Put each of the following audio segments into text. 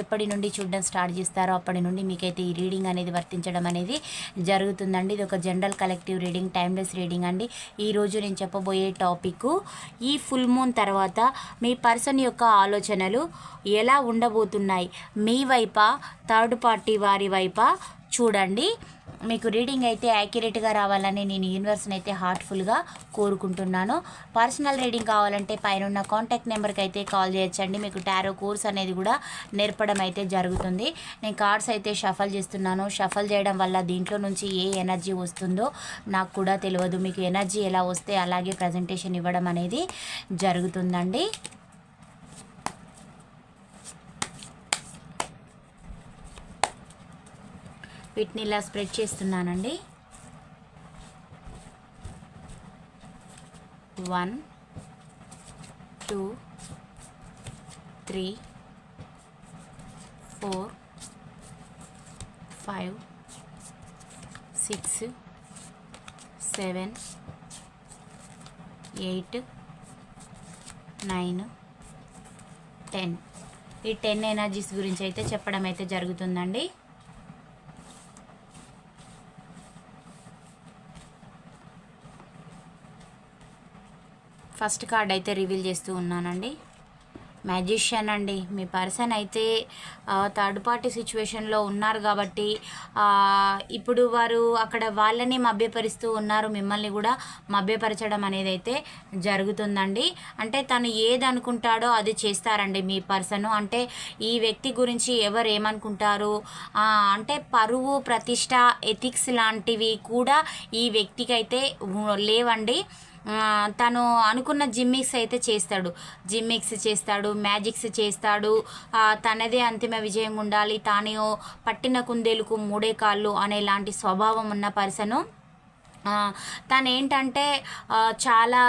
ఎప్పటి నుండి చూడడం స్టార్ట్ చేస్తారో అప్పటి నుండి మీకైతే ఈ రీడింగ్ అనేది వర్తించడం అనేది జరుగుతుందండి. ఇది ఒక general collective reading timeless reading అండి. ఈరోజు నేను చెప్పబోయే టాపిక్ ఈ ఫుల్ మూన్ తర్వాత మీ పర్సన్ యొక్క ఆలోచనలు ఎలా ఉండబోతున్నాయి? మీ వైపా థర్డ్ పార్టీ వారి వైపా చూడండి. మీకు రీడింగ్ అయితే యాక్యురేట్గా రావాలని నేను యూనివర్స్ని అయితే హార్ట్ఫుల్గా కోరుకుంటున్నాను. పర్సనల్ రీడింగ్ కావాలంటే పైన ఉన్న కాంటాక్ట్ నెంబర్కి అయితే కాల్ చేయొచ్చండి. మీకు టారో కోర్స్ అనేది కూడా నేర్పడం అయితే జరుగుతుంది. నేను కార్డ్స్ అయితే షఫల్ చేస్తున్నాను. షఫల్ చేయడం వల్ల దీంట్లో నుంచి ఏ ఎనర్జీ వస్తుందో నాకు కూడా తెలియదు. మీకు ఎనర్జీ ఎలా వస్తే అలాగే ప్రజెంటేషన్ ఇవ్వడం అనేది జరుగుతుందండి. వీటిని ఇలా స్ప్రెడ్ చేస్తున్నానండి. One two three four five six seven eight nine ten. ఈ టెన్ ఎనర్జీస్ గురించి అయితే చెప్పడం అయితే జరుగుతుందండి. ఫస్ట్ కార్డ్ అయితే రివీల్ చేస్తూ ఉన్నానండి. మ్యాజిషియన్ అండి. మీ పర్సన్ అయితే థర్డ్ పార్టీ సిచ్యువేషన్లో ఉన్నారు కాబట్టి ఇప్పుడు వారు అక్కడ వాళ్ళని మభ్యపరుస్తూ ఉన్నారు. మిమ్మల్ని కూడా మభ్యపరచడం అనేది అయితే జరుగుతుందండి. అంటే తను ఏది అనుకుంటాడో అది చేస్తారండి మీ పర్సన్. అంటే ఈ వ్యక్తి గురించి ఎవరు ఏమనుకుంటారు? అంటే పరువు ప్రతిష్ట ఎథిక్స్ లాంటివి కూడా ఈ వ్యక్తికి అయితే లేవండి. తను అనుకున్న జిమ్మిక్స్ అయితే చేస్తాడు. జిమ్మిక్స్ చేస్తాడు మ్యాజిక్స్ చేస్తాడు. తనదే అంతిమ విజయం ఉండాలి. తాను పట్టిన కుందేలుకు మూడే కాళ్ళు అనేలాంటి స్వభావం ఉన్న పర్సను తను ఏంటంటే చాలా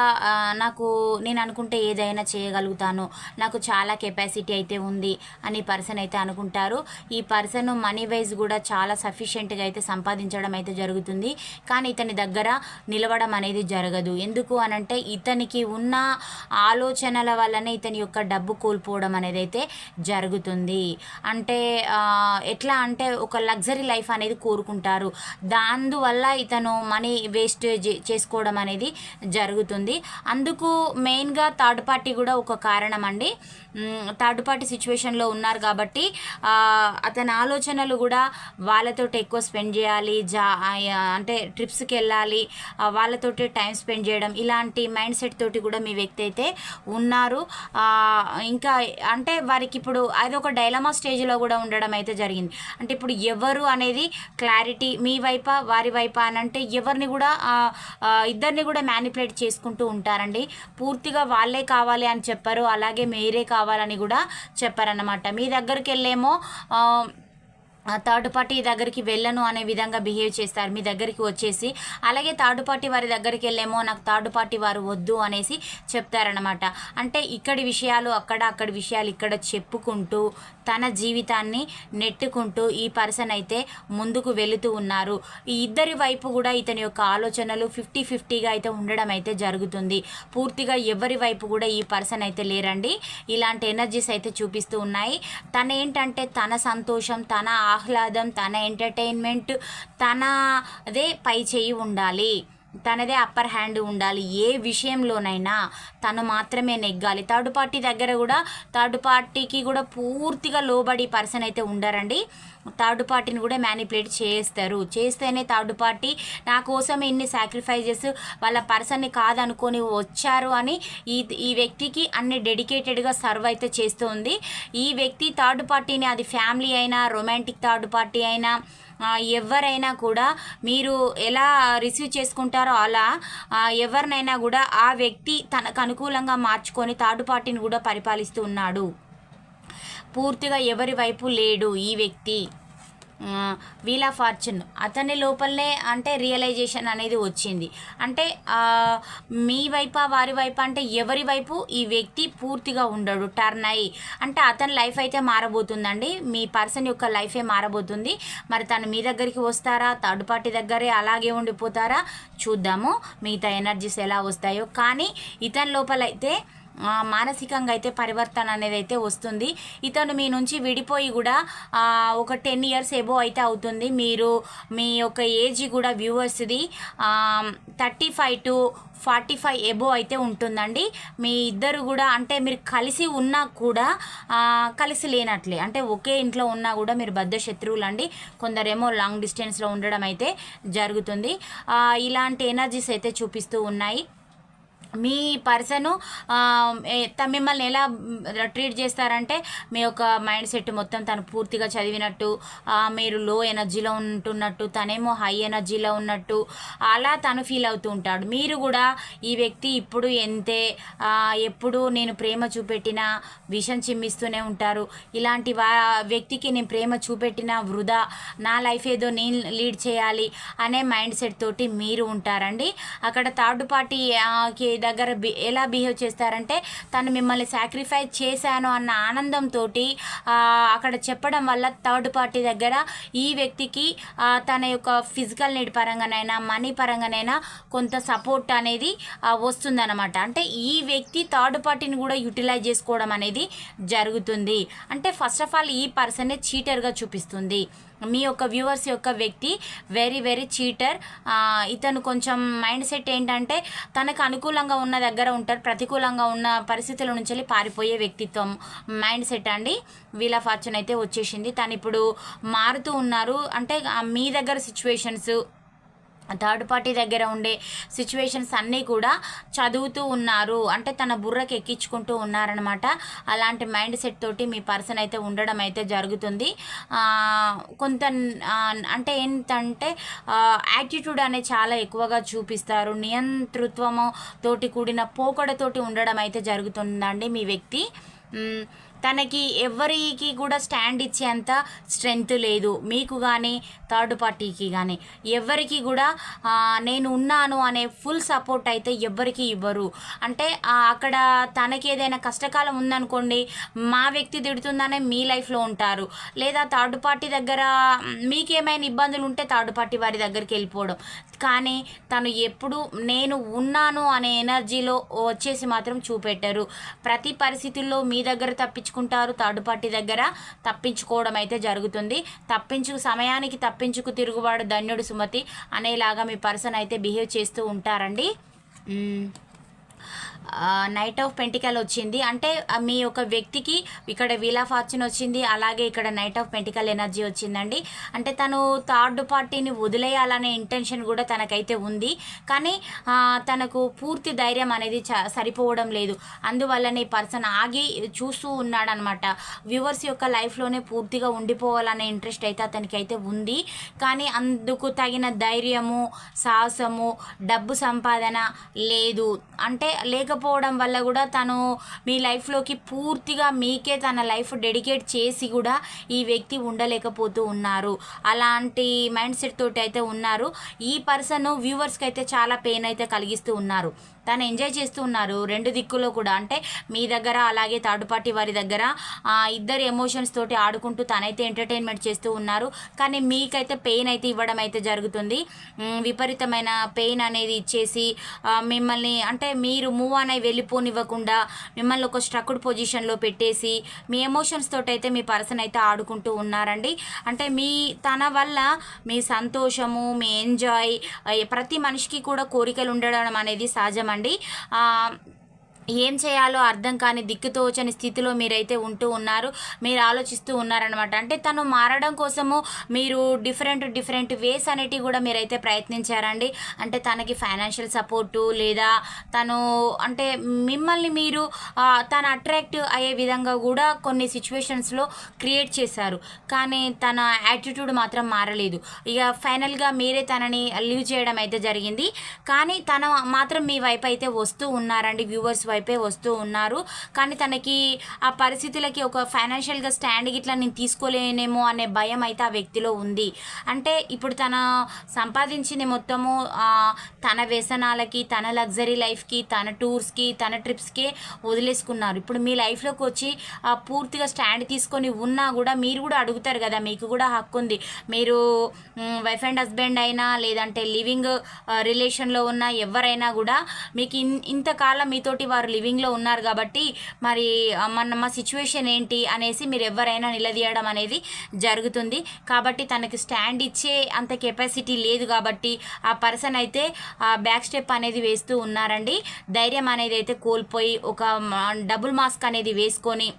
నాకు నేను అనుకుంటే ఏదైనా చేయగలుగుతాను. నాకు చాలా కెపాసిటీ అయితే ఉంది అని పర్సన్ అయితే అనుకుంటారు. ఈ పర్సన్ మనీ వైజ్ కూడా చాలా సఫిషియెంట్గా అయితే సంపాదించడం అయితే జరుగుతుంది. కానీ ఇతని దగ్గర నిలవడం అనేది జరగదు. ఎందుకు అనంటే ఇతనికి ఉన్న ఆలోచనల వల్లనే ఇతని యొక్క డబ్బు కోల్పోవడం అనేది అయితే జరుగుతుంది. అంటే ఎట్లా అంటే ఒక లగ్జరీ లైఫ్ అనేది కోరుకుంటారు. దానివల్ల ఇతను మనీ వేస్ట్ చేసుకోవడం అనేది జరుగుతుంది. అందుకు మెయిన్గా థర్డ్ పార్టీ కూడా ఒక కారణం అండి థర్డ్ పార్టీ సిచ్యువేషన్లో ఉన్నారు కాబట్టి అతని ఆలోచనలు కూడా వాళ్ళతో ఎక్కువ స్పెండ్ చేయాలి జా అంటే ట్రిప్స్కి వెళ్ళాలి వాళ్ళతోటి టైం స్పెండ్ చేయడం ఇలాంటి మైండ్ సెట్ తోటి కూడా మీ వ్యక్తి అయితే ఉన్నారు. ఇంకా అంటే వారికి ఇప్పుడు అదొక డైలమా స్టేజ్లో కూడా ఉండడం అయితే జరిగింది. అంటే ఇప్పుడు ఎవరు అనేది క్లారిటీ మీ వైపా వారి వైపా అని అంటే ఎవరిని కూడా ఇద్దరిని కూడా మ్యానిపులేట్ చేసుకుంటూ ఉంటారండి. పూర్తిగా వాళ్ళే కావాలి అని చెప్పారు అలాగే మీరే కావాలని కూడా చెప్పారన్నమాట. మీ దగ్గరికి వెళ్ళేమో థర్డ్ పార్టీ దగ్గరికి వెళ్ళను అనే విధంగా బిహేవ్ చేస్తారు. మీ దగ్గరికి వచ్చేసి అలాగే థర్డ్ పార్టీ వారి దగ్గరికి వెళ్ళేమో నాకు థర్డ్ పార్టీ వారు వద్దు అనేసి చెప్తారనమాట అంటే ఇక్కడి విషయాలు అక్కడ అక్కడి విషయాలు ఇక్కడ చెప్పుకుంటూ తన జీవితాన్ని నెట్టుకుంటూ ఈ పర్సన్ అయితే ముందుకు వెళుతూ ఉన్నారు. ఈ ఇద్దరి వైపు కూడా ఇతని యొక్క ఆలోచనలు ఫిఫ్టీ ఫిఫ్టీగా అయితే ఉండడం అయితే జరుగుతుంది. పూర్తిగా ఎవరి వైపు కూడా ఈ పర్సన్ అయితే లేరండి. ఇలాంటి ఎనర్జీస్ అయితే చూపిస్తూ ఉన్నాయి. తన ఏంటంటే తన సంతోషం తన ఆహ్లాదం తన ఎంటర్టైన్మెంట్ తన అదే పై చేయి ఉండాలి. తనదే అప్పర్ హ్యాండ్ ఉండాలి. ఏ విషయంలోనైనా తను మాత్రమే నెగ్గాలి. థర్డ్ పార్టీ దగ్గర కూడా థర్డ్ పార్టీకి కూడా పూర్తిగా లోబడి పర్సన్ అయితే ఉండరండి. థర్డ్ పార్టీని కూడా మ్యానిపులేట్ చేస్తారు. చేస్తేనే థర్డ్ పార్టీ నా కోసం ఇన్ని సాక్రిఫైజెస్ వాళ్ళ పర్సన్ని కాదనుకొని వచ్చారు అని ఈ ఈ వ్యక్తికి అన్ని డెడికేటెడ్గా సర్వ్ అయితే చేస్తుంది. ఈ వ్యక్తి థర్డ్ పార్టీని అది ఫ్యామిలీ అయినా రొమాంటిక్ థర్డ్ పార్టీ అయినా ఎవరైనా కూడా మీరు ఎలా రిసీవ్ చేసుకుంటారో అలా ఎవరినైనా కూడా ఆ వ్యక్తి తనకు అనుకూలంగా మార్చుకొని థర్డ్ పార్టీని కూడా పరిపాలిస్తూ ఉన్నాడు. పూర్తిగా ఎవరి వైపు లేడు ఈ వ్యక్తి. వీల్ ఆఫ్ ఫార్చ్యూన్ అతని లోపలనే అంటే రియలైజేషన్ అనేది వచ్చింది. అంటే మీ వైపా వారి వైపు అంటే ఎవరి వైపు ఈ వ్యక్తి పూర్తిగా ఉండడు టర్న్ అయ్యి. అంటే అతని లైఫ్ అయితే మారబోతుందండి. మీ పర్సన్ యొక్క లైఫే మారబోతుంది. మరి తను మీ దగ్గరికి వస్తారా? థర్డ్ పార్టీ దగ్గరే అలాగే ఉండిపోతారా? చూద్దాము. మిగతా ఎనర్జీస్ ఎలా వస్తాయో. కానీ ఇతని లోపలైతే మానసికంగా అయితే పరివర్తన అనేది అయితే వస్తుంది. ఇతను మీ నుంచి విడిపోయి కూడా ఒక టెన్ ఇయర్స్ ఎబో అయితే అవుతుంది. మీరు మీ యొక్క ఏజ్ కూడా వ్యూవర్స్ది thirty five to forty five above అయితే ఉంటుందండి. మీ ఇద్దరు కూడా అంటే మీరు కలిసి ఉన్నా కూడా కలిసి లేనట్లే. అంటే ఒకే ఇంట్లో ఉన్నా కూడా మీరు బద్ద శత్రువులు అండి. కొందరేమో లాంగ్ డిస్టెన్స్లో ఉండడం అయితే జరుగుతుంది. ఇలాంటి ఎనర్జీస్ అయితే చూపిస్తూ ఉన్నాయి. మీ పర్సను మిమ్మల్ని ఎలా ట్రీట్ చేస్తారంటే మీ యొక్క మైండ్ సెట్ మొత్తం తను పూర్తిగా చదివినట్టు మీరు లో ఎనర్జీలో ఉంటున్నట్టు తనేమో హై ఎనర్జీలో ఉన్నట్టు అలా తను ఫీల్ అవుతూ ఉంటాడు. మీరు కూడా ఈ వ్యక్తి ఇప్పుడు ఎంతే ఎప్పుడు నేను ప్రేమ చూపెట్టినా విషం చిమ్మిస్తూనే ఉంటారు. ఇలాంటి వా వ్యక్తికి నేను ప్రేమ చూపెట్టిన వృధా నా లైఫ్ ఏదో నేను లీడ్ చేయాలి అనే మైండ్ సెట్ తోటి మీరు ఉంటారండి. అక్కడ థర్డ్ పార్టీకి దగ్గర బి- ఎలా బిహేవ్ చేస్తారంటే తను మిమ్మల్ని సాక్రిఫైస్ చేశాను అన్న ఆనందంతో అక్కడ చెప్పడం వల్ల థర్డ్ పార్టీ దగ్గర ఈ వ్యక్తికి తన యొక్క ఫిజికల్ నీడ్ పరంగానైనా మనీ పరంగానైనా కొంత సపోర్ట్ అనేది వస్తుందన్నమాట. అంటే ఈ వ్యక్తి థర్డ్ పార్టీని కూడా యూటిలైజ్ చేసుకోవడం అనేది జరుగుతుంది. అంటే ఫస్ట్ ఆఫ్ ఆల్ ఈ పర్సనే చీటర్గా చూపిస్తుంది. మీ యొక్క వ్యూవర్స్ యొక్క వ్యక్తి వెరీ వెరీ చీటర్ ఇతను కొంచెం మైండ్ సెట్ ఏంటంటే తనకు అనుకూలంగా ఉన్న దగ్గర ఉంటారు ప్రతికూలంగా ఉన్న పరిస్థితుల నుంచి వెళ్ళి పారిపోయే వ్యక్తిత్వం. మైండ్ సెట్ అండి. వీళ్ళ ఫార్చ్యూన్ అయితే వచ్చేసింది. తను ఇప్పుడు మారుతూ ఉన్నారు. అంటే మీ దగ్గర సిచ్యువేషన్స్ థర్డ్ పార్టీ దగ్గర ఉండే సిచ్యువేషన్స్ అన్నీ కూడా చదువుతూ ఉన్నారు. అంటే తన బుర్రకి ఎక్కించుకుంటూ ఉన్నారనమాట అలాంటి మైండ్ సెట్ తోటి మీ పర్సన్ అయితే ఉండడం అయితే జరుగుతుంది. కొంత అంటే ఏంటంటే యాటిట్యూడ్ అనేది చాలా ఎక్కువగా చూపిస్తారు. నియంతృత్వము తోటి కూడిన పోకడతోటి ఉండడం అయితే జరుగుతుందండి మీ వ్యక్తి. తనకి ఎవరికి కూడా స్టాండ్ ఇచ్చేంత స్ట్రెంగ్త్ లేదు. మీకు కానీ థర్డ్ పార్టీకి కానీ ఎవరికి కూడా నేను ఉన్నాను అనే ఫుల్ సపోర్ట్ అయితే ఎవ్వరికి ఇవ్వరు. అంటే అక్కడ తనకి ఏదైనా కష్టకాలం ఉందనుకోండి మా వ్యక్తి తిడుతుందనే మీ లైఫ్లో ఉంటారు. లేదా థర్డ్ పార్టీ దగ్గర మీకేమైనా ఇబ్బందులు ఉంటే థర్డ్ పార్టీ వారి దగ్గరికి వెళ్ళిపోవడం. కానీ తను ఎప్పుడు నేను ఉన్నాను అనే ఎనర్జీలో వచ్చేసి మాత్రం చూపెట్టరు. ప్రతి పరిస్థితుల్లో మీ దగ్గర తప్పించుకుంటారు థర్డ్ పార్టీ దగ్గర తప్పించుకోవడం అయితే జరుగుతుంది. తప్పించు సమయానికి తప్పించుకు తిరుగుబాటు ధన్యుడు సుమతి అనేలాగా మీ పర్సన్ అయితే బిహేవ్ చేస్తూ ఉంటారండి. నైట్ ఆఫ్ పెంటికల్ వచ్చింది. అంటే మీ యొక్క వ్యక్తికి ఇక్కడ వీల్ ఆఫ్ ఫార్చ్యూన్ వచ్చింది అలాగే ఇక్కడ నైట్ ఆఫ్ పెంటికల్ ఎనర్జీ వచ్చిందండి. అంటే తను థర్డ్ పార్టీని వదిలేయాలనే ఇంటెన్షన్ కూడా తనకైతే ఉంది. కానీ తనకు పూర్తి ధైర్యం అనేది చ- సరిపోవడం లేదు. అందువల్లనే ఈ పర్సన్ ఆగి చూస్తూ ఉన్నాడనమాట. వ్యూవర్స్ యొక్క లైఫ్లోనే పూర్తిగా ఉండిపోవాలనే ఇంట్రెస్ట్ అయితే అతనికి అయితే ఉంది. కానీ అందుకు తగిన ధైర్యము సాహసము డబ్బు సంపాదన లేదు. అంటే లేకపోతే లేకపోవడం వల్ల కూడా తను మీ లైఫ్లోకి పూర్తిగా మీకే తన లైఫ్ డెడికేట్ చేసి కూడా ఈ వ్యక్తి ఉండలేకపోతూ ఉన్నారు. అలాంటి మైండ్ సెట్ తోటి అయితే ఉన్నారు. ఈ పర్సన్ వ్యూవర్స్కి అయితే చాలా పెయిన్ అయితే కలిగిస్తూ ఉన్నారు. తను ఎంజాయ్ చేస్తూ ఉన్నారు. రెండు దిక్కులో కూడా అంటే మీ దగ్గర అలాగే థర్డ్ పార్టీ వారి దగ్గర ఇద్దరు ఎమోషన్స్ తోటి ఆడుకుంటూ తనైతే ఎంటర్టైన్మెంట్ చేస్తూ ఉన్నారు. కానీ మీకైతే పెయిన్ అయితే ఇవ్వడం అయితే జరుగుతుంది. విపరీతమైన పెయిన్ అనేది ఇచ్చేసి మిమ్మల్ని అంటే మీరు మూవ్ అని వెళ్ళిపోనివ్వకుండా మిమ్మల్ని ఒక స్ట్రక్డ్ పొజిషన్లో పెట్టేసి మీ ఎమోషన్స్ తోటైతే అయితే మీ పర్సన్ అయితే ఆడుకుంటూ ఉన్నారండి. అంటే మీ తన వల్ల మీ సంతోషము మీ ఎంజాయ్ ప్రతి మనిషికి కూడా కోరికలు ఉండడం అనేది సహజమండి. ఏం చేయాలో అర్థం కాని దిక్కుతోచని స్థితిలో మీరైతే ఉంటూ ఉన్నారు మీరు ఆలోచిస్తూ ఉన్నారనమాట అంటే తను మారడం కోసము మీరు డిఫరెంట్ డిఫరెంట్ వేస్ అనేటివి కూడా మీరైతే ప్రయత్నించారండి. అంటే తనకి ఫైనాన్షియల్ సపోర్టు లేదా తను అంటే మిమ్మల్ని మీరు తను అట్రాక్ట్ అయ్యే విధంగా కూడా కొన్ని సిచ్యువేషన్స్లో క్రియేట్ చేశారు. కానీ తన యాటిట్యూడ్ మాత్రం మారలేదు. ఇక ఫైనల్గా మీరే తనని లీవ్ చేయడం అయితే జరిగింది. కానీ తన మాత్రం మీ వైపు అయితే వస్తూ ఉన్నారండి వ్యూవర్స్ వైపే వస్తూ ఉన్నారు. కానీ తనకి ఆ పరిస్థితులకి ఒక ఫైనాన్షియల్గా స్టాండ్ ఇట్లా నేను తీసుకోలేనేమో అనే భయం అయితే ఆ వ్యక్తిలో ఉంది. అంటే ఇప్పుడు తన సంపాదించింది మొత్తము తన వ్యసనాలకి తన లగ్జరీ లైఫ్కి తన టూర్స్కి తన ట్రిప్స్కి వదిలేసుకున్నారు. ఇప్పుడు మీ లైఫ్లోకి వచ్చి ఆ, పూర్తిగా స్టాండ్ తీసుకొని ఉన్నా కూడా మీరు కూడా అడుగుతారు కదా మీకు కూడా హక్కు ఉంది. మీరు వైఫ్ అండ్ హస్బెండ్ అయినా లేదంటే లివింగ్ రిలేషన్లో ఉన్న ఎవరైనా కూడా మీకు ఇన్ ఇంతకాలం మీతోటి వారు లివింగ్లో ఉన్నారు కాబట్టి మరి మన మా సిచ్యువేషన్ ఏంటి అనేసి మీరు ఎవరైనా నిలదీయడం అనేది జరుగుతుంది. కాబట్టి తనకి స్టాండ్ ఇచ్చే అంత కెపాసిటీ లేదు కాబట్టి ఆ పర్సన్ అయితే ఆ బ్యాక్ స్టెప్ అనేది వేస్తూ ఉన్నారండి. ధైర్యం అనేది అయితే కోల్పోయి ఒక డబుల్ మాస్క్ అనేది వేసుకొని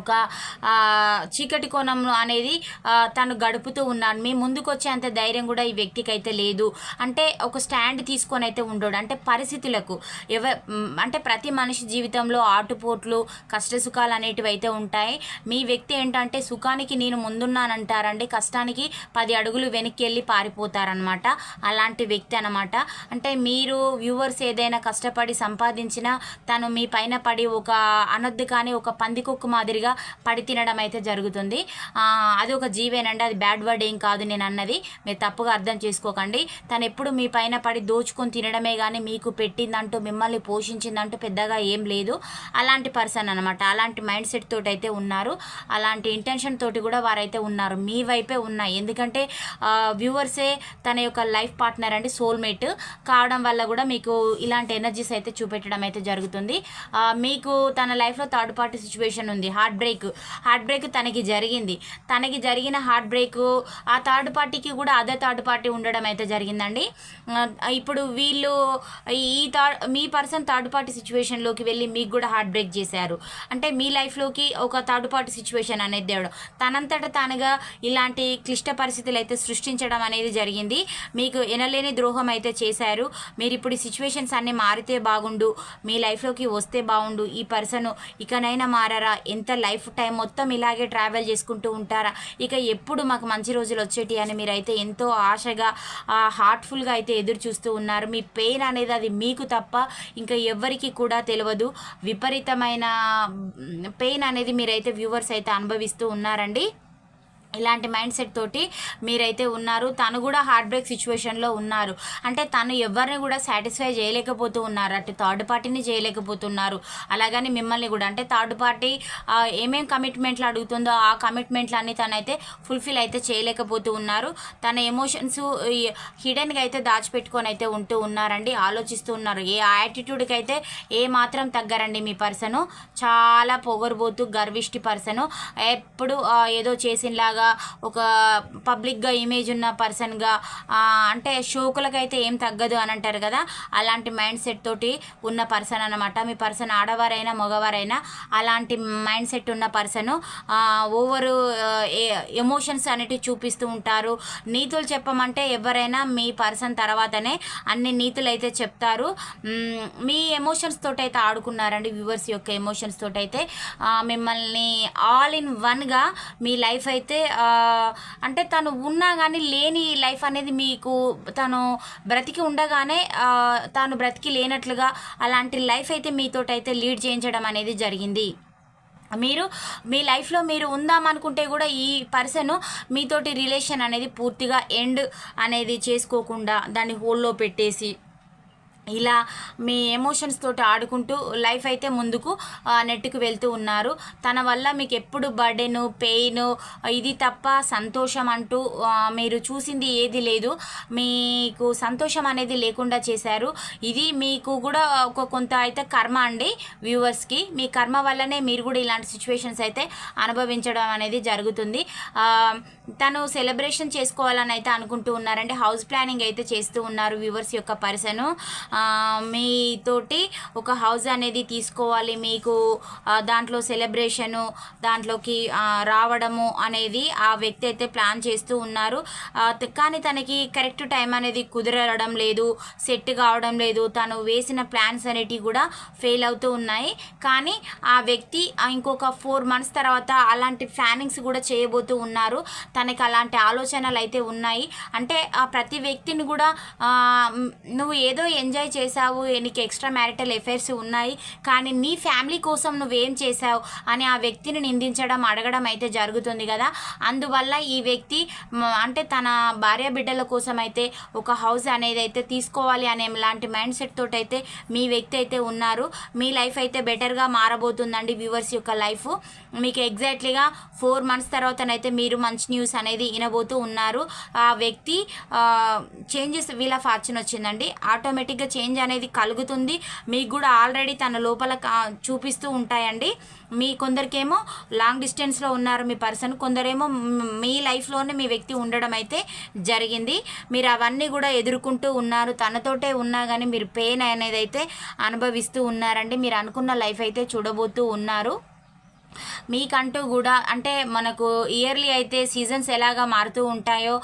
ఒక చీకటి కోణం అనేది తను గడుపుతూ ఉన్నాను మీ ముందుకొచ్చే అంత ధైర్యం కూడా ఈ వ్యక్తికి అయితే లేదు. అంటే ఒక స్టాండ్ తీసుకొని అయితే ఉండడు. అంటే పరిస్థితులకు ఎవ అంటే ప్రతి మనిషి జీవితంలో ఆటుపోట్లు కష్ట సుఖాలు అనేటివి అయితే ఉంటాయి. మీ వ్యక్తి ఏంటంటే సుఖానికి నేను ముందున్నానంటారండి. కష్టానికి పది అడుగులు వెనక్కి వెళ్ళి పారిపోతారనమాట అలాంటి వ్యక్తి అనమాట అంటే మీరు వ్యూవర్స్ ఏదైనా కష్టపడి సంపాదించినా తను మీ పైన పడి ఒక అనొద్దు కానీ ఒక పందికొక్కు మాదిరిగా పడి తినడం అయితే జరుగుతుంది. అది ఒక జీవేనండి అది బ్యాడ్ వర్డ్ ఏం కాదు నేను అన్నది. మీరు తప్పుగా అర్థం చేసుకోకండి. తను ఎప్పుడు మీ పైన పడి దోచుకొని తినడమే కానీ మీకు పెట్టిందంటూ మిమ్మల్ని పోషించిందంటూ పెద్దగా ఏం లేదు. అలాంటి పర్సన్ అనమాట అలాంటి మైండ్ సెట్ తోటి అయితే ఉన్నారు. అలాంటి ఇంటెన్షన్ తోటి కూడా వారైతే ఉన్నారు. మీ వైపే ఉన్నాయి. ఎందుకంటే వ్యూవర్సే తన యొక్క లైఫ్ పార్ట్నర్ అండి సోల్మేట్. కావడం వల్ల కూడా మీకు ఇలాంటి ఎనర్జీస్ అయితే చూపెట్టడం అయితే జరుగుతుంది. మీకు తన లైఫ్లో థర్డ్ పార్టీ సిచ్యువేషన్ ఉంది. హార్ట్ బ్రేక్ హార్ట్ బ్రేక్ తనకి జరిగింది. తనకి జరిగిన హార్ట్ బ్రేక్ ఆ థర్డ్ పార్టీకి కూడా అదే థర్డ్ పార్టీ ఉండడం అయితే జరిగిందండి. ఇప్పుడు వీళ్ళు ఈ థర్డ్ మీ పర్సన్ థర్డ్ పార్టీ సిచ్యువేషన్లోకి వెళ్ళి మీకు కూడా హార్ట్ బ్రేక్ చేశారు. అంటే మీ లైఫ్లోకి ఒక థర్డ్ పార్టీ సిచ్యువేషన్ అనేది తేవడం. తనంతట తానుగా ఇలాంటి క్లిష్ట పరిస్థితులు అయితే సృష్టించడం అనేది జరిగింది. మీకు ఎనలేని ద్రోహం అయితే చేశారు. మీరు ఇప్పుడు సిచ్యువేషన్స్ అన్నీ మారితే బాగుండు. మీ లైఫ్లోకి వస్తే బాగుండు. ఈ పర్సన్ ఇకనైనా మారారా? ఎంత లైఫ్ టైం మొత్తం ఇలాగే ట్రావెల్ చేసుకుంటూ ఉంటారా? ఇక ఎప్పుడు మాకు మంచి రోజులు వచ్చేటి అని మీరైతే ఎంతో ఆశగా హార్ట్ఫుల్గా అయితే ఎదురు చూస్తూ ఉన్నారు. మీ పెయిన్ అనేది అది మీకు తప్ప ఇంకా ఎవరికి కూడా తెలియదు విపరీతమైన పెయిన్ అనేది మీరైతే వ్యూవర్స్ అయితే అనుభవిస్తూ ఉన్నారండి. ఇలాంటి మైండ్ సెట్ తోటి మీరైతే ఉన్నారు. తను కూడా హార్ట్ బ్రేక్ సిచ్యువేషన్లో ఉన్నారు. అంటే తను ఎవరిని కూడా సాటిస్ఫై చేయలేకపోతూ ఉన్నారు. అటు థర్డ్ పార్టీని చేయలేకపోతున్నారు. అలాగని మిమ్మల్ని కూడా అంటే థర్డ్ పార్టీ ఏమేం కమిట్మెంట్లు అడుగుతుందో ఆ కమిట్మెంట్లు అన్ని తనైతే ఫుల్ఫిల్ అయితే చేయలేకపోతూ ఉన్నారు. తన ఎమోషన్స్ హిడెన్గా అయితే దాచిపెట్టుకొని అయితే ఉంటూ ఉన్నారండి. ఆలోచిస్తూ ఉన్నారు. ఏ యాటిట్యూడ్కి అయితే ఏ మాత్రం తగ్గరండి మీ పర్సను. చాలా పొగరుబోతూ గర్విష్టి పర్సను. ఎప్పుడు ఏదో చేసినలాగా ఒక పబ్లిక్గా ఇమేజ్ ఉన్న పర్సన్గా అంటే షోకులకైతే ఏం తగ్గదు అని అంటారు కదా అలాంటి మైండ్ సెట్ తోటి ఉన్న పర్సన్ అనమాట మీ పర్సన్ ఆడవారైనా మగవారైనా అలాంటి మైండ్ సెట్ ఉన్న పర్సన్ ఓవరు ఎమోషన్స్ అనేటివి చూపిస్తూ ఉంటారు. నీతులు చెప్పమంటే ఎవరైనా మీ పర్సన్ తర్వాతనే అన్ని నీతులు అయితే చెప్తారు. మీ ఎమోషన్స్ తోటి అయితే ఆడుకున్నారండి వ్యూవర్స్ యొక్క ఎమోషన్స్ తోటి అయితే మిమ్మల్ని ఆల్ ఇన్ వన్గా మీ లైఫ్ అయితే అంటే తను ఉన్నా కానీ లేని లైఫ్ అనేది మీకు తను బ్రతికి ఉండగానే తాను బ్రతికి లేనట్లుగా అలాంటి లైఫ్ అయితే మీతోటి అయితే లీడ్ చేయించడం అనేది జరిగింది. మీరు మీ లైఫ్లో మీరు ఉందామనుకుంటే కూడా ఈ పర్సన్ మీతోటి రిలేషన్ అనేది పూర్తిగా ఎండ్ అనేది చేసుకోకుండా దాన్ని హోల్లో పెట్టేసి ఇలా మీ ఎమోషన్స్ తోటి ఆడుకుంటూ లైఫ్ అయితే ముందుకు నెట్టుకు వెళ్తూ ఉన్నారు. తన వల్ల మీకు ఎప్పుడు బర్డెన్ పెయిన్ ఇది తప్ప సంతోషం అంటూ మీరు చూసింది ఏది లేదు. మీకు సంతోషం అనేది లేకుండా చేశారు. ఇది మీకు కూడా ఒక కొంత అయితే కర్మ అండి వ్యూవర్స్కి మీ కర్మ వల్లనే మీరు కూడా ఇలాంటి సిచ్యువేషన్స్ అయితే అనుభవించడం అనేది జరుగుతుంది. తను సెలబ్రేషన్ చేసుకోవాలని అయితే అనుకుంటూ ఉన్నారండి. హౌస్ ప్లానింగ్ అయితే చేస్తూ ఉన్నారు వ్యూవర్స్ యొక్క పర్సను. మీతోటి ఒక హౌస్ అనేది తీసుకోవాలి మీకు. దాంట్లో సెలబ్రేషను దాంట్లోకి రావడము అనేది ఆ వ్యక్తి అయితే ప్లాన్ చేస్తూ ఉన్నారు. కానీ తనకి కరెక్ట్ టైం అనేది కుదరడం లేదు సెట్ కావడం లేదు. తను వేసిన ప్లాన్స్ అనేటివి కూడా ఫెయిల్ అవుతూ ఉన్నాయి. కానీ ఆ వ్యక్తి ఇంకొక ఫోర్ మంత్స్ తర్వాత అలాంటి ప్లానింగ్స్ కూడా చేయబోతూ ఉన్నారు. తనకి అలాంటి ఆలోచనలు అయితే ఉన్నాయి. అంటే ఆ ప్రతి వ్యక్తిని కూడా నువ్వు ఏదో ఎంజాయ్ ఎంజాయ్ చేసావు నీకు ఎక్స్ట్రా మ్యారిటల్ ఎఫైర్స్ ఉన్నాయి కానీ నీ ఫ్యామిలీ కోసం నువ్వేం చేసావు అని ఆ వ్యక్తిని నిందించడం అడగడం అయితే జరుగుతుంది కదా. అందువల్ల ఈ వ్యక్తి అంటే తన భార్య బిడ్డల కోసం అయితే ఒక హౌస్ అనేది అయితే తీసుకోవాలి అనే లాంటి మైండ్ సెట్ తోటి అయితే మీ వ్యక్తి అయితే ఉన్నారు. మీ లైఫ్ అయితే బెటర్గా మారబోతుందండి వ్యూవర్స్ యొక్క లైఫ్. మీకు ఎగ్జాక్ట్లీగా ఫోర్ మంత్స్ తర్వాతనైతే మీరు మంచి న్యూస్ అనేది వినబోతూ ఉన్నారు. ఆ వ్యక్తి చేంజెస్ వీల్ ఆఫ్ ఫార్చ్యూన్ వచ్చిందండి. ఆటోమేటిక్గా చేంజ్ అనేది కలుగుతుంది. మీకు కూడా ఆల్రెడీ తన లోపల చూపిస్తూ ఉంటాయండి. మీ కొందరికేమో లాంగ్ డిస్టెన్స్లో ఉన్నారు మీ పర్సన్ కొందరేమో మీ లైఫ్లోనే మీ వ్యక్తి ఉండడం అయితే జరిగింది. మీరు అవన్నీ కూడా ఎదుర్కొంటూ ఉన్నారు. తనతోటే ఉన్నా కానీ మీరు పెయిన్ అనేది అయితే అనుభవిస్తూ ఉన్నారండి. మీరు అనుకున్న లైఫ్ అయితే చూడబోతూ ఉన్నారు. మీకంటూ కూడా అంటే మనకు ఇయర్లీ అయితే సీజన్స్ ఎలాగా మారుతూ ఉంటాయో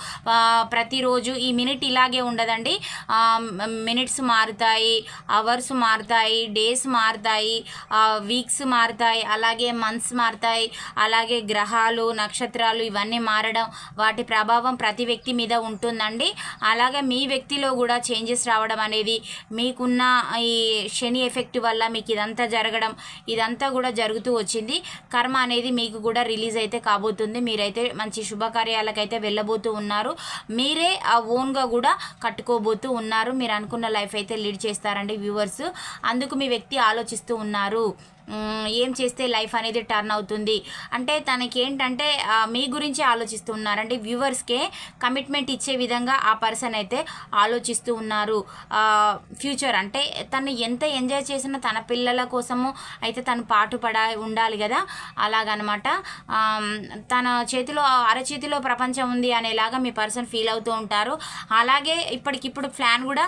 ప్రతిరోజు ఈ మినిట్ ఇలాగే ఉండదండి. మినిట్స్ మారుతాయి అవర్స్ మారుతాయి డేస్ మారుతాయి వీక్స్ మారుతాయి అలాగే మంత్స్ మారుతాయి అలాగే గ్రహాలు నక్షత్రాలు ఇవన్నీ మారడం వాటి ప్రభావం ప్రతి వ్యక్తి మీద ఉంటుందండి. అలాగే మీ వ్యక్తిలో కూడా చేంజెస్ రావడం అనేది మీకున్న ఈ శని ఎఫెక్ట్ వల్ల మీకు ఇదంతా జరగడం ఇదంతా కూడా జరుగుతూ వచ్చింది. కర్మ అనేది మీకు కూడా రిలీజ్ అయితే కాబోతుంది. మీరైతే మంచి శుభకార్యాలకైతే వెళ్ళబోతూ ఉన్నారు. మీరే ఆ ఓన్గా కూడా కట్టుకోబోతూ ఉన్నారు. మీరు అనుకున్న లైఫ్ అయితే లీడ్ చేస్తారండి వ్యూవర్స్. అందుకు మీ వ్యక్తి ఆలోచిస్తూ ఉన్నారు. ఏం చేస్తే లైఫ్ అనేది టర్న్ అవుతుంది? అంటే తనకి ఏంటంటే మీ గురించి ఆలోచిస్తూ ఉన్నారండి వ్యూవర్స్కే కమిట్మెంట్ ఇచ్చే విధంగా ఆ పర్సన్ అయితే ఆలోచిస్తూ ఉన్నారు. ఫ్యూచర్ అంటే తను ఎంత ఎంజాయ్ చేసినా తన పిల్లల కోసము అయితే తను పాటుపడ ఉండాలి కదా? అలాగనమాట. తన చేతిలో అరచేతిలో ప్రపంచం ఉంది అనేలాగా మీ పర్సన్ ఫీల్ అవుతూ ఉంటారు. అలాగే ఇప్పటికిప్పుడు ప్లాన్ కూడా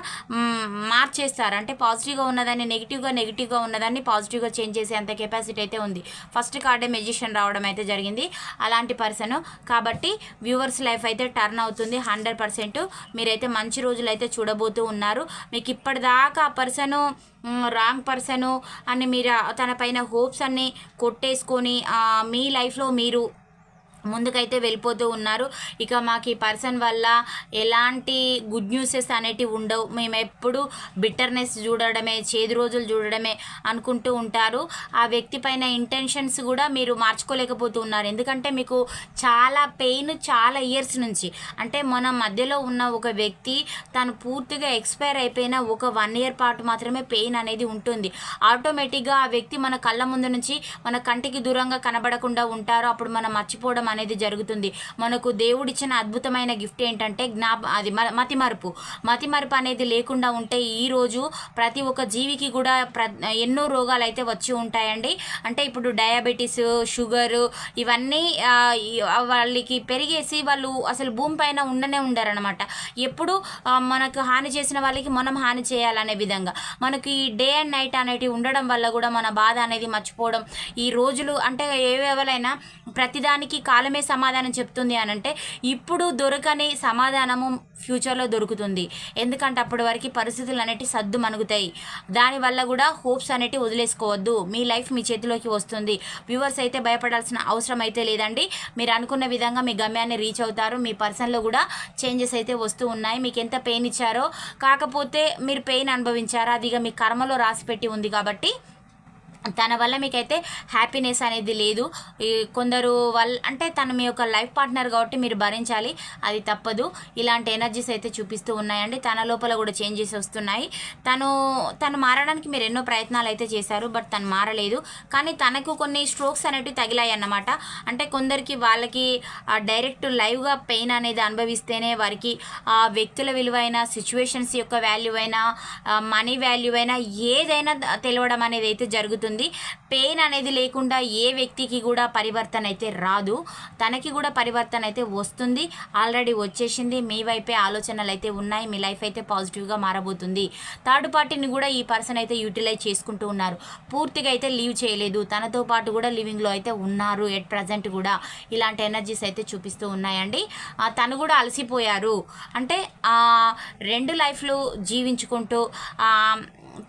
మార్చేస్తారు. అంటే పాజిటివ్గా ఉన్నదాన్ని నెగిటివ్గా నెగిటివ్గా ఉన్నదాన్ని పాజిటివ్గా చేంజ్ చేసి అంత కెపాసిటీ అయితే ఉంది. ఫస్ట్ కార్డే మెజిషియన్ రావడం అయితే జరిగింది. అలాంటి పర్సన్ కాబట్టి వ్యూవర్స్ లైఫ్ అయితే టర్న్ అవుతుంది. హండ్రెడ్ పర్సెంట్ మీరైతే మంచి రోజులు అయితే చూడబోతూ ఉన్నారు. మీకు ఇప్పటిదాకా ఆ పర్సను రాంగ్ పర్సను అని మీరు తన పైన హోప్స్ అన్ని కొట్టేసుకొని మీ లైఫ్లో మీరు ముందుకైతే వెళ్ళిపోతూ ఉన్నారు. ఇక మాకు ఈ పర్సన్ వల్ల ఎలాంటి గుడ్ న్యూసెస్ అనేటివి ఉండవు. మేము ఎప్పుడు బిట్టర్నెస్ చూడడమే చేదు రోజులు చూడడమే అనుకుంటూ ఉంటారు. ఆ వ్యక్తి పైన ఇంటెన్షన్స్ కూడా మీరు మార్చుకోలేకపోతూ ఉన్నారు. ఎందుకంటే మీకు చాలా పెయిన్ చాలా ఇయర్స్ నుంచి. అంటే మన మధ్యలో ఉన్న ఒక వ్యక్తి తను పూర్తిగా ఎక్స్పైర్ అయిపోయిన ఒక వన్ ఇయర్ పాటు మాత్రమే పెయిన్ అనేది ఉంటుంది. ఆటోమేటిక్గా ఆ వ్యక్తి మన కళ్ళ ముందు నుంచి మన కంటికి దూరంగా కనబడకుండా ఉంటారు. అప్పుడు మనం మర్చిపోవడం అనేది జరుగుతుంది. మనకు దేవుడిచ్చిన అద్భుతమైన గిఫ్ట్ ఏంటంటే జ్ఞాప అది మ- మతిమరుపు. మతిమరుపు అనేది లేకుండా ఉంటే ఈ రోజు ప్రతి ఒక్క జీవికి కూడా ప్ర ఎన్నో రోగాలు అయితే వచ్చి ఉంటాయండి. అంటే ఇప్పుడు డయాబెటీస్ షుగర్ ఇవన్నీ వాళ్ళకి పెరిగేసి వాళ్ళు అసలు భూమి పైన ఉండనే ఉండరనమాట ఎప్పుడు మనకు హాని చేసిన వాళ్ళకి మనం హాని చేయాలనే విధంగా. మనకి డే అండ్ నైట్ అనేటివి ఉండడం వల్ల కూడా మన బాధ అనేది మర్చిపోవడం. ఈ రోజులు అంటే ఏవేవలైనా ప్రతిదానికి కాలమే సమాధానం చెప్తుంది అని అంటే ఇప్పుడు దొరకని సమాధానము ఫ్యూచర్లో దొరుకుతుంది. ఎందుకంటే అప్పటి వరకు పరిస్థితులు అనేటివి సర్దు మనుగుతాయి దానివల్ల కూడా హోప్స్ అనేటివి వదిలేసుకోవద్దు. మీ లైఫ్ మీ చేతిలోకి వస్తుంది. వ్యూవర్స్ అయితే భయపడాల్సిన అవసరం అయితే లేదండి. మీరు అనుకున్న విధంగా మీ గమ్యాన్ని రీచ్ అవుతారు. మీ పర్సన్లో కూడా చేంజెస్ అయితే వస్తూ ఉన్నాయి. మీకు ఎంత పెయిన్ ఇచ్చారో కాకపోతే మీరు పెయిన్ అనుభవించారా అది ఇక మీ కర్మలో రాసిపెట్టి ఉంది కాబట్టి తన వల్ల మీకైతే హ్యాపీనెస్ అనేది లేదు. ఈ కొందరు వల్ల అంటే తను మీ యొక్క లైఫ్ పార్ట్నర్ కాబట్టి మీరు భరించాలి. అది తప్పదు. ఇలాంటి ఎనర్జీస్ అయితే చూపిస్తూ ఉన్నాయండి. తన లోపల కూడా చేంజెస్ వస్తున్నాయి. తను తను మారడానికి మీరు ఎన్నో ప్రయత్నాలు అయితే చేశారు బట్ తను మారలేదు. కానీ తనకు కొన్ని స్ట్రోక్స్ అనేవి తగిలాయి అన్నమాట. అంటే కొందరికి వాళ్ళకి డైరెక్ట్ లైవ్గా పెయిన్ అనేది అనుభవిస్తేనే వారికి ఆ వ్యక్తుల విలువైన సిచ్యువేషన్స్ యొక్క వాల్యూ అయినా మనీ వాల్యూ అయినా ఏదైనా తెలవడం అనేది అయితే జరుగుతుంది. పెయిన్ అనేది లేకుండా ఏ వ్యక్తికి కూడా పరివర్తన అయితే రాదు. తనకి కూడా పరివర్తన అయితే వస్తుంది. ఆల్రెడీ వచ్చేసింది. మీ వైపే ఆలోచనలు అయితే ఉన్నాయి. మీ లైఫ్ అయితే పాజిటివ్గా మారబోతుంది. థర్డ్ పార్టీని కూడా ఈ పర్సన్ అయితే యూటిలైజ్ చేసుకుంటూ ఉన్నారు. పూర్తిగా అయితే లీవ్ చేయలేదు. తనతో పాటు కూడా లివింగ్లో అయితే ఉన్నారు. ఎట్ ప్రజెంట్ కూడా ఇలాంటి ఎనర్జీస్ అయితే చూపిస్తూ ఉన్నాయండి. తను కూడా అలసిపోయారు. అంటే రెండు లైఫ్లు జీవించుకుంటూ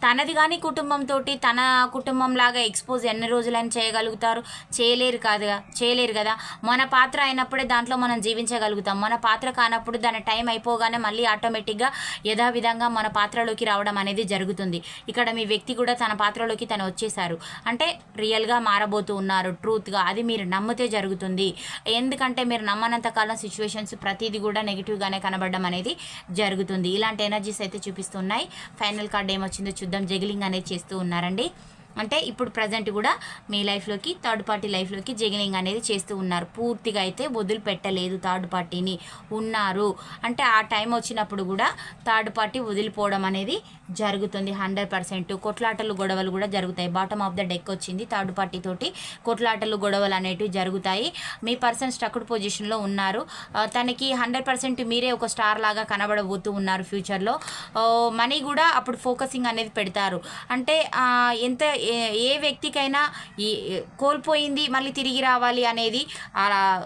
తనది కానీ కుటుంబంతో తన కుటుంబం లాగా ఎక్స్పోజ్ ఎన్ని రోజులని చేయగలుగుతారు? చేయలేరు కాదుగా చేయలేరు కదా. మన పాత్ర అయినప్పుడే దాంట్లో మనం జీవించగలుగుతాం. మన పాత్ర కానప్పుడు దాని టైం అయిపోగానే మళ్ళీ ఆటోమేటిక్గా యథావిధంగా మన పాత్రలోకి రావడం అనేది జరుగుతుంది. ఇక్కడ మీ వ్యక్తి కూడా తన పాత్రలోకి తను వచ్చేసారు అంటే రియల్గా మారబోతూ ఉన్నారు. ట్రూత్గా అది మీరు నమ్మితే జరుగుతుంది. ఎందుకంటే మీరు నమ్మనంత కాలం సిచ్యువేషన్స్ ప్రతిదీ కూడా నెగిటివ్గానే కనబడడం అనేది జరుగుతుంది. ఇలాంటి ఎనర్జీస్ అయితే చూపిస్తున్నాయి ఫైనల్ కార్డ్ ఏమొచ్చింది చూద్దాం. జగిలింగ్ అనేది చేస్తూ ఉన్నారండి. అంటే ఇప్పుడు ప్రజెంట్ కూడా మీ లైఫ్లోకి థర్డ్ పార్టీ లైఫ్లోకి జగిలింగ్ అనేది చేస్తూ ఉన్నారు. పూర్తిగా అయితే వదిలిపెట్టలేదు థర్డ్ పార్టీని ఉన్నారు. అంటే ఆ టైం వచ్చినప్పుడు కూడా థర్డ్ పార్టీ వదిలిపోవడం అనేది జరుగుతుంది. Hundred percent. కొట్లాటలు గొడవలు కూడా జరుగుతాయి. బాటమ్ ఆఫ్ ద డెక్ వచ్చింది థర్డ్ పార్టీ తోటి. కొట్లాటలు గొడవలు అనేటివి జరుగుతాయి. మీ పర్సన్ స్టక్డ్ పొజిషన్లో ఉన్నారు. తనకి హండ్రెడ్ పర్సెంట్ మీరే ఒక స్టార్ లాగా కనబడబోతూ ఉన్నారు ఫ్యూచర్లో. మనీ కూడా అప్పుడు ఫోకసింగ్ అనేది పెడతారు. అంటే ఎంత ఏ- వ్యక్తికైనా ఈ కోల్పోయింది మళ్ళీ తిరిగి రావాలి అనేది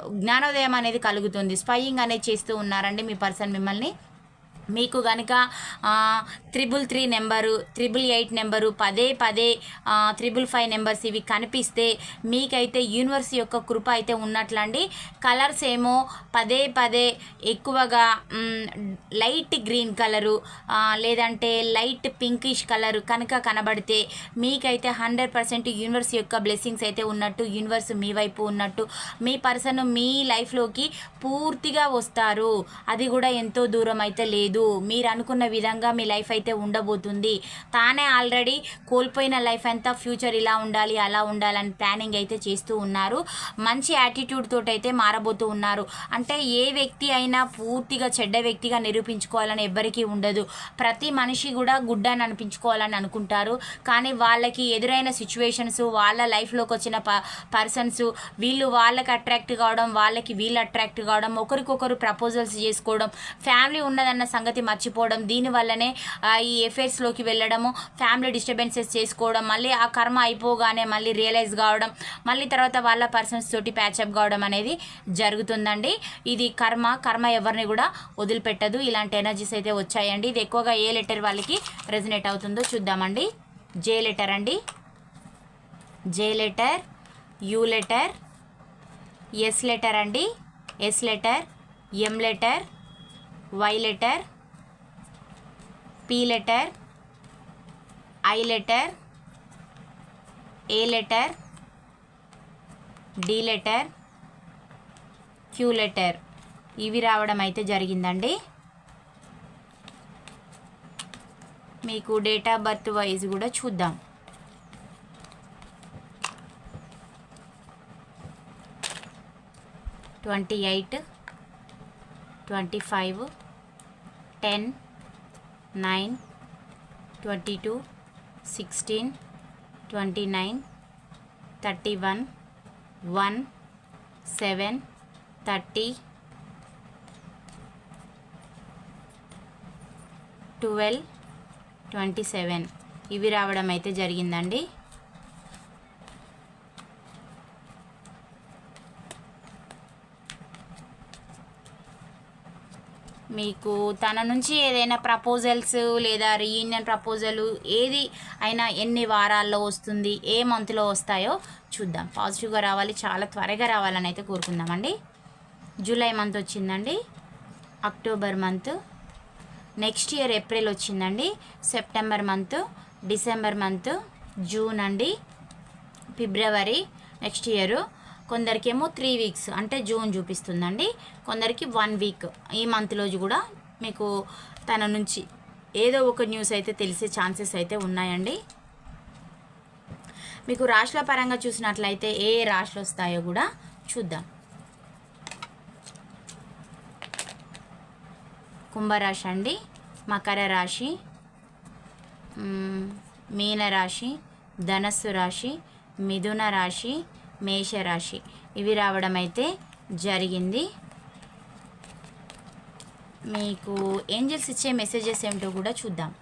జ్ఞానోదయం అనేది కలుగుతుంది. స్పయింగ్ అనేది చేస్తూ ఉన్నారండి మీ పర్సన్ మిమ్మల్ని. మీకు కనుక triple three number triple eight number పదే పదే త్రిబుల్ ఫైవ్ నెంబర్స్ ఇవి కనిపిస్తే మీకైతే యూనివర్స్ యొక్క కృప అయితే ఉన్నట్లండి. కలర్స్ ఏమో పదే పదే ఎక్కువగా లైట్ గ్రీన్ కలరు లేదంటే లైట్ పింకిష్ కలర్ కనుక కనబడితే మీకైతే హండ్రెడ్ పర్సెంట్ యూనివర్స్ యొక్క బ్లెస్సింగ్స్ అయితే ఉన్నట్టు యూనివర్స్ మీ వైపు ఉన్నట్టు మీ పర్సన్ మీ లైఫ్లోకి పూర్తిగా వస్తారు. అది కూడా ఎంతో దూరం అయితే లేదు. మీరు అనుకున్న విధంగా మీ లైఫ్ అయితే ఉండబోతుంది. తానే ఆల్రెడీ కోల్పోయిన లైఫ్ అంతా ఫ్యూచర్ ఇలా ఉండాలి అలా ఉండాలని ప్లానింగ్ అయితే చేస్తూ ఉన్నారు. మంచి యాటిట్యూడ్ తోటి అయితే మారబోతూ ఉన్నారు. అంటే ఏ వ్యక్తి అయినా పూర్తిగా చెడ్డ వ్యక్తిగా నిరూపించుకోవాలని ఎవ్వరికీ ఉండదు. ప్రతి మనిషి కూడా గుడ్ అని అనిపించుకోవాలని అనుకుంటారు. కానీ వాళ్ళకి ఎదురైన సిచ్యువేషన్స్ వాళ్ళ లైఫ్లోకి వచ్చిన ప పర్సన్స్ వీళ్ళు వాళ్ళకి అట్రాక్ట్ కావడం వాళ్ళకి వీళ్ళు అట్రాక్ట్ కావడం ఒకరికొకరు ప్రపోజల్స్ చేసుకోవడం ఫ్యామిలీ ఉన్నదన్న సంగతి మర్చిపోవడం దీనివల్లనే ఆ, ఈ ఎఫైర్స్లోకి వెళ్ళడము ఫ్యామిలీ డిస్టర్బెన్సెస్ చేసుకోవడం మళ్ళీ ఆ కర్మ అయిపోగానే మళ్ళీ రియలైజ్ కావడం మళ్ళీ తర్వాత వాళ్ళ పర్సన్స్ తోటి ప్యాచప్ కావడం అనేది జరుగుతుందండి. ఇది కర్మ కర్మ ఎవరిని కూడా వదిలిపెట్టదు. ఇలాంటి ఎనర్జీస్ అయితే వచ్చాయండి. ఇది ఎక్కువగా ఏ లెటర్ వాళ్ళకి రెజినేట్ అవుతుందో చూద్దామండి. జే లెటర్ అండి. J letter U letter S letter అండి. S letter M letter Y letter P letter I letter A letter D letter Q letter ఇవి రావడం అయితే జరిగిందండి. మీకు డేట్ ఆఫ్ బర్త్ వైజ్ కూడా చూద్దాం. Twenty eight twenty five ten nine twenty two sixteen twenty nine thirty one one seven thirty twelve twenty seven. ఇవి రావడం అయితే జరిగిందండి. మీకు తన నుంచి ఏదైనా ప్రపోజల్స్ లేదా రీయూనియన్ ప్రపోజల్ ఏది అయినా ఎన్ని వారాల్లో వస్తుంది ఏ మంత్లో వస్తాయో చూద్దాం. పాజిటివ్గా రావాలి చాలా త్వరగా రావాలని అయితే కోరుకుందామండి. జూలై మంత్ వచ్చిందండి. October month next year April వచ్చిందండి. September month December month June అండి. ఫిబ్రవరి నెక్స్ట్ ఇయరు కొందరికేమో త్రీ వీక్స్ అంటే జూన్ చూపిస్తుందండి. కొందరికి వన్ వీక్ ఈ మంత్లో కూడా మీకు తన నుంచి ఏదో ఒక న్యూస్ అయితే తెలిసే ఛాన్సెస్ అయితే ఉన్నాయండి. మీకు రాష్ట్ర పరంగా చూసినట్లయితే ఏ ఏ వస్తాయో కూడా చూద్దాం. కుంభరాశి అండి మకర రాశి మీనరాశి ధనస్సు రాశి మిథున రాశి మేషరాశి. ఇవి రావడం అయితే జరిగింది. మీకు ఏంజల్స్ ఇచ్చే మెసేజెస్ ఏమిటో కూడా చూద్దాం.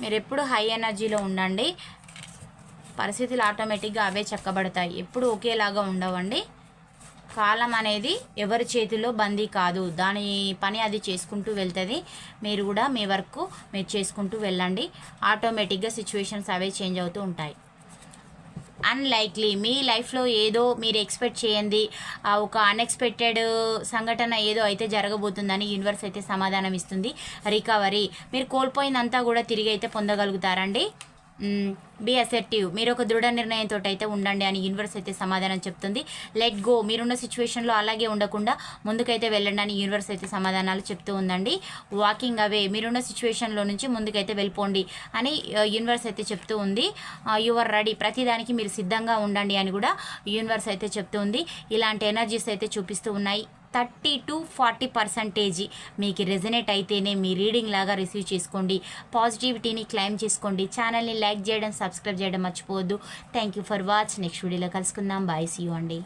మీరు ఎప్పుడు హై ఎనర్జీలో ఉండండి. పరిస్థితులు ఆటోమేటిక్గా అవే చక్కబడతాయి. ఎప్పుడు ఒకేలాగా ఉండవండి. కాలం అనేది ఎవరి చేతిలో బందీ కాదు. దాని పని అది చేసుకుంటూ వెళ్తుంది. మీరు కూడా మీ వర్క్ మీరు చేసుకుంటూ వెళ్ళండి. ఆటోమేటిక్గా సిచ్యువేషన్స్ అవే చేంజ్ అవుతూ ఉంటాయి. అన్లైక్లీ మీ లైఫ్లో ఏదో మీరు ఎక్స్పెక్ట్ చేయండి. ఒక అన్ఎక్స్పెక్టెడ్ సంఘటన ఏదో అయితే జరగబోతుందని యూనివర్స్ అయితే సమాధానం ఇస్తుంది. రికవరీ మీరు కోల్పోయిందంతా కూడా తిరిగి అయితే పొందగలుగుతారండి. బీ అసెర్టివ్ మీరు ఒక దృఢ నిర్ణయంతో అయితే ఉండండి అని యూనివర్స్ అయితే సమాధానం చెప్తుంది. లెట్ గో మీరున్న సిచ్యువేషన్లో అలాగే ఉండకుండా ముందుకైతే వెళ్ళండి అని యూనివర్స్ అయితే సమాధానాలు చెప్తూ ఉందండి. వాకింగ్ అవే మీరున్న సిచ్యువేషన్లో నుంచి ముందుకైతే వెళ్ళిపోండి అని యూనివర్స్ అయితే చెప్తూ ఉంది. యువర్ రెడీ ప్రతిదానికి మీరు సిద్ధంగా ఉండండి అని కూడా యూనివర్స్ అయితే చెప్తూ ఉంది. ఇలాంటి ఎనర్జీస్ అయితే చూపిస్తూ ఉన్నాయి. థర్టీ టు ఫార్టీ పర్సంటేజీ మీకు రెజనేట్ అయితేనే మీ రీడింగ్ లాగా రిసీవ్ చేసుకోండి. పాజిటివిటీని క్లైమ్ చేసుకోండి. ఛానల్ని లైక్ చేయడం సబ్స్క్రైబ్ చేయడం మర్చిపోవద్దు. Thank you for watch next వీడియోలో కలుసుకుందాం. బాయ్ సీ యూ అండి.